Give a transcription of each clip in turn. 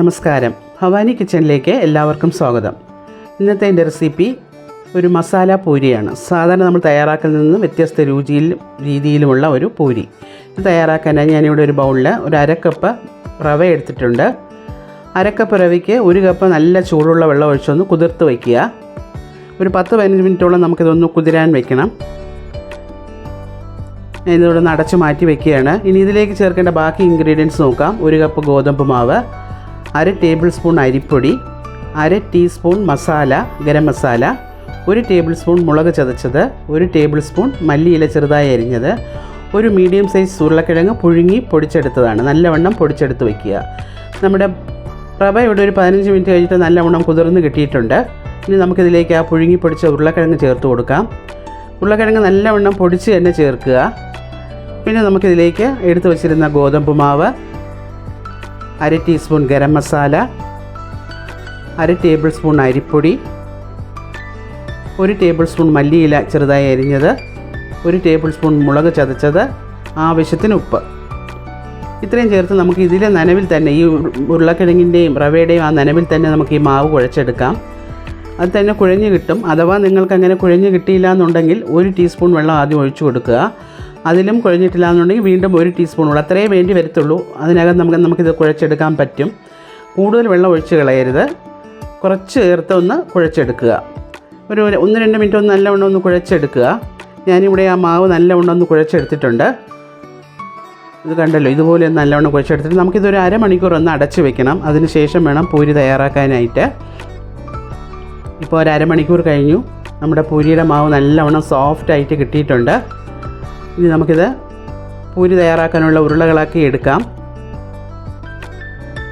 നമസ്കാരം. ഭവാനി കിച്ചണിലേക്ക് എല്ലാവർക്കും സ്വാഗതം. ഇന്നത്തെ എന്റെ റെസിപ്പി ഒരു മസാല പൂരിയാണ്. സാധാരണ നമ്മൾ തയ്യാറാക്കുന്നതിൽ നിന്ന് വ്യത്യസ്ത രുചിയിൽ രീതിയിലുമുള്ള ഒരു പൂരി. ഇത് തയ്യാറാക്കാനായി ഞാനിവിടെ ഒരു ബൗളിൽ ഒരു അരക്കപ്പ് റവ എടുത്തിട്ടുണ്ട്. അരക്കപ്പ് റവയ്ക്ക് ഒരു കപ്പ് നല്ല ചൂടുള്ള വെള്ളം ഒഴിച്ചൊന്ന് കുതിർത്ത് വയ്ക്കുക. ഒരു പത്ത് പതിനഞ്ച് മിനിറ്റോളം നമുക്കിതൊന്ന് കുതിരാൻ വെക്കണം. ഞാൻ നിന്ന് അടച്ച് മാറ്റി വെക്കുകയാണ് ഇനി ഇതിലേക്ക് ചേർക്കേണ്ട ബാക്കി ഇൻഗ്രീഡിയൻസ് നോക്കാം. ഒരു കപ്പ് ഗോതമ്പ് മാവ് അര ടേബിൾ സ്പൂൺ അരിപ്പൊടി അര ടീസ്പൂൺ മസാല ഗരം മസാല ഒരു ടേബിൾ സ്പൂൺ മുളക് ചതച്ചത് ഒരു ടേബിൾ സ്പൂൺ മല്ലിയില ചെറുതായി അരിഞ്ഞത് ഒരു മീഡിയം സൈസ് ഉരുളക്കിഴങ്ങ് പുഴുങ്ങി പൊടിച്ചെടുത്തതാണ്. നല്ലവണ്ണം പൊടിച്ചെടുത്ത് വയ്ക്കുക നമ്മുടെ റവ ഇവിടെ ഒരു പതിനഞ്ച് മിനിറ്റ് കഴിഞ്ഞിട്ട് നല്ലവണ്ണം കുതിർന്ന് കിട്ടിയിട്ടുണ്ട്. ഇനി നമുക്കിതിലേക്ക് ആ പുഴുങ്ങി പൊടിച്ച ഉരുളക്കിഴങ്ങ് ചേർത്ത് കൊടുക്കാം. ഉരുളക്കിഴങ്ങ് നല്ലവണ്ണം പൊടിച്ച് തന്നെ ചേർക്കുക. പിന്നെ നമുക്കിതിലേക്ക് എടുത്തു വച്ചിരുന്ന ഗോതമ്പ് മാവ് അര ടീസ്പൂൺ ഗരം മസാല അര ടേബിൾ സ്പൂൺ അരിപ്പൊടി ഒരു ടേബിൾ സ്പൂൺ മല്ലിയില ചെറുതായി അരിഞ്ഞത് ഒരു ടേബിൾ സ്പൂൺ മുളക് ചതച്ചത് ആവശ്യത്തിന് ഉപ്പ്. ഇത്രയും ചേർത്ത് നമുക്ക് ഇതിലെ നനവിൽ തന്നെ ഈ ഉരുളക്കിഴങ്ങിന്റെയും റവയുടെയും ആ നനവിൽ തന്നെ നമുക്ക് ഈ മാവ് കുഴച്ചെടുക്കാം. അത് തന്നെ കുഴഞ്ഞ് കിട്ടും. അഥവാ നിങ്ങൾക്ക് അങ്ങനെ കുഴഞ്ഞ് കിട്ടിയില്ല എന്നുണ്ടെങ്കിൽ ഒരു ടീസ്പൂൺ വെള്ളം ആദ്യം ഒഴിച്ചു കൊടുക്കുക. അതിലും കുഴഞ്ഞിട്ടില്ല എന്നുണ്ടെങ്കിൽ വീണ്ടും ഒരു ടീസ്പൂൺ വെള്ളം അത്രയേ വേണ്ടി വരത്തുള്ളൂ. അതിനകം നമുക്ക് നമുക്കിത് കുഴച്ചെടുക്കാൻ പറ്റും. കൂടുതൽ വെള്ളം ഒഴിച്ച് കളയരുത്. കുറച്ച് ചേർത്ത് ഒന്ന് കുഴച്ചെടുക്കുക. ഒരു ഒന്ന് രണ്ട് മിനിറ്റ് ഒന്ന് നല്ലവണ്ണം ഒന്ന് കുഴച്ചെടുക്കുക. ഞാനിവിടെ ആ മാവ് നല്ലവണ്ണം ഒന്ന് കുഴച്ചെടുത്തിട്ടുണ്ട്. ഇത് കണ്ടല്ലോ ഇതുപോലെ നല്ലവണ്ണം കുഴച്ചെടുത്തിട്ട് നമുക്കിതൊരു അരമണിക്കൂർ ഒന്ന് അടച്ച് വെക്കണം. അതിന് ശേഷം വേണം പൂരി തയ്യാറാക്കാനായിട്ട്. ഇപ്പോൾ ഒരു അരമണിക്കൂർ കഴിഞ്ഞു. നമ്മുടെ പൂരിയുടെ മാവ് നല്ലവണ്ണം സോഫ്റ്റായിട്ട് കിട്ടിയിട്ടുണ്ട്. ഇനി നമുക്കിത് പൂരി തയ്യാറാക്കാനുള്ള ഉരുളകളാക്കി എടുക്കാം.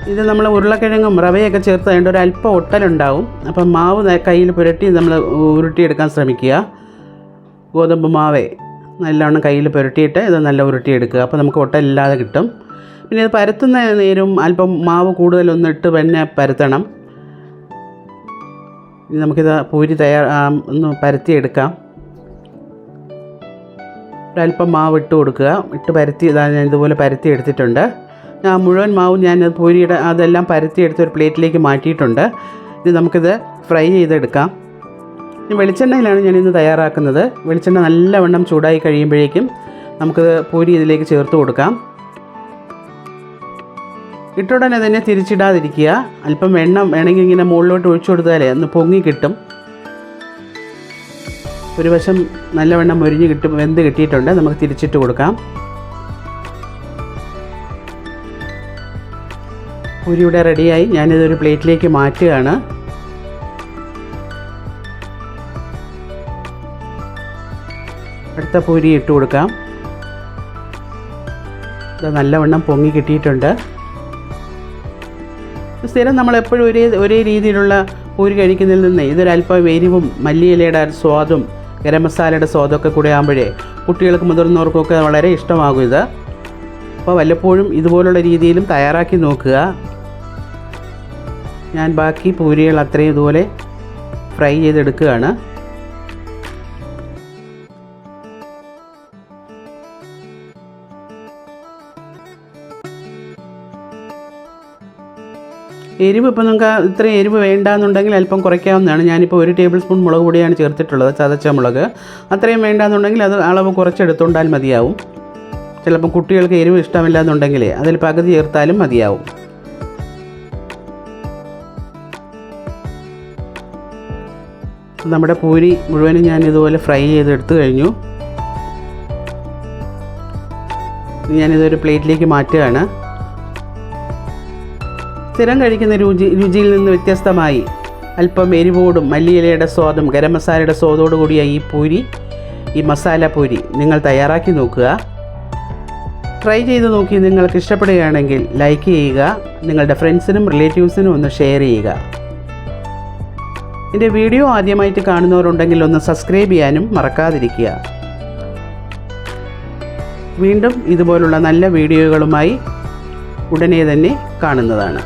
ഇത് നമ്മൾ ഉരുളക്കിഴങ്ങും റവയൊക്കെ ചേർത്ത് അതിന്റെ ഒരു അല്പം ഒട്ടലുണ്ടാവും. അപ്പം മാവ് കയ്യിൽ പുരട്ടി നമ്മൾ ഉരുട്ടിയെടുക്കാൻ ശ്രമിക്കുക. ഗോതമ്പ് മാവേ നല്ലവണ്ണം കയ്യിൽ പുരട്ടിയിട്ട് ഇത് നല്ല ഉരുട്ടിയെടുക്കുക. അപ്പോൾ നമുക്ക് ഒട്ടലില്ലാതെ കിട്ടും. പിന്നെ ഇത് പരത്തുന്ന നേരം അല്പം മാവ് കൂടുതലൊന്നിട്ട് തന്നെ പരത്തണം. ഇനി നമുക്കിത് പൂരി തയ്യാർ ഒന്ന് പരത്തിയെടുക്കാം. ഒരല്പം മാവ് ഇട്ട് കൊടുക്കുക. ഇട്ട് പരത്തി ഞാൻ ഇതുപോലെ പരത്തി എടുത്തിട്ടുണ്ട്. ആ മുഴുവൻ മാവും ഞാൻ പൂരിയുടെ അതെല്ലാം പരത്തി എടുത്ത് ഒരു പ്ലേറ്റിലേക്ക് മാറ്റിയിട്ടുണ്ട്. ഇനി നമുക്കിത് ഫ്രൈ ചെയ്തെടുക്കാം. ഇനി വെളിച്ചെണ്ണയിലാണ് ഞാനിന്ന് തയ്യാറാക്കുന്നത്. വെളിച്ചെണ്ണ നല്ലവണ്ണം ചൂടായി കഴിയുമ്പോഴേക്കും നമുക്കിത് പൂരി ഇതിലേക്ക് ചേർത്ത് കൊടുക്കാം. ഇട്ടുടനെ തന്നെ തിരിച്ചിടാതിരിക്കുക. അല്പം എണ്ണ വേണമെങ്കിൽ ഇങ്ങനെ മുകളിലോട്ട് ഒഴിച്ചു കൊടുത്താലേ ഒന്ന് പൊങ്ങി കിട്ടും. ഒരു വശം നല്ലവണ്ണം മൊരിഞ്ഞ് കിട്ടും വെന്ത് കിട്ടിയിട്ടുണ്ട്. നമുക്ക് തിരിച്ചിട്ട് കൊടുക്കാം. പൂരിയുടെ റെഡിയായി. ഞാനിതൊരു പ്ലേറ്റിലേക്ക് മാറ്റുകയാണ്. അടുത്ത പൂരി ഇട്ട് കൊടുക്കാം. ഇത് നല്ലവണ്ണം പൊങ്ങി കിട്ടിയിട്ടുണ്ട്. സ്ഥിരം നമ്മളെപ്പോഴും ഒരേ ഒരേ രീതിയിലുള്ള പൂരി കഴിക്കുന്നതിൽ നിന്ന് ഇതൊരല്പം എരിവും മല്ലിയിലയുടെ സ്വാദും ഗരം മസാലയുടെ സ്വാദമൊക്കെ കൂടെ ആകുമ്പോഴേ കുട്ടികൾക്ക് മുതിർന്നവർക്കൊക്കെ വളരെ ഇഷ്ടമാകും ഇത്. അപ്പോൾ വല്ലപ്പോഴും ഇതുപോലുള്ള രീതിയിലും തയ്യാറാക്കി നോക്കുക. ഞാൻ ബാക്കി പൂരികൾ അത്രയും ഇതുപോലെ ഫ്രൈ ചെയ്തെടുക്കുകയാണ്. എരിവ് ഇപ്പോൾ നിങ്ങൾക്ക് ഇത്രയും എരിവ് വേണ്ടാന്നുണ്ടെങ്കിൽ അല്പം കുറയ്ക്കാവുന്നതാണ്. ഞാനിപ്പോൾ ഒരു ടേബിൾ സ്പൂൺ മുളക് പൊടിയാണ് ചേർത്തിട്ടുള്ളത് ചതച്ച മുളക്. അത്രയും വേണ്ടാന്നുണ്ടെങ്കിൽ അത് അളവ് കുറച്ചെടുത്തുകൊണ്ടാൽ മതിയാവും. ചിലപ്പോൾ കുട്ടികൾക്ക് എരിവ് ഇഷ്ടമില്ല എന്നുണ്ടെങ്കിൽ അതിൽ പകുതി ചേർത്താലും മതിയാവും. നമ്മുടെ പൂരി മുഴുവനും ഞാൻ ഇതുപോലെ ഫ്രൈ ചെയ്തെടുത്ത് കഴിഞ്ഞു. ഞാനിതൊരു പ്ലേറ്റിലേക്ക് മാറ്റുകയാണ്. സ്ഥിരം കഴിക്കുന്ന രുചി രുചിയിൽ നിന്ന് വ്യത്യസ്തമായി. അല്പം എരിവോടും മല്ലിയിലയുടെ സ്വാദും ഗരം മസാലയുടെ സ്വാദോടു കൂടിയ ഈ പൂരി ഈ മസാല പൂരി നിങ്ങൾ തയ്യാറാക്കി നോക്കുക. ട്രൈ ചെയ്ത് നോക്കി നിങ്ങൾക്ക് ഇഷ്ടപ്പെടുകയാണെങ്കിൽ ലൈക്ക് ചെയ്യുക നിങ്ങളുടെ ഫ്രണ്ട്സിനും റിലേറ്റീവ്സിനും ഒന്ന് ഷെയർ ചെയ്യുക. എന്റെ വീഡിയോ ആദ്യമായിട്ട് കാണുന്നവരുണ്ടെങ്കിൽ ഒന്ന് സബ്സ്ക്രൈബ് ചെയ്യാനും മറക്കാതിരിക്കുക. വീണ്ടും ഇതുപോലുള്ള നല്ല വീഡിയോകളുമായി ഉടനെ തന്നെ കാണുന്നതാണ്.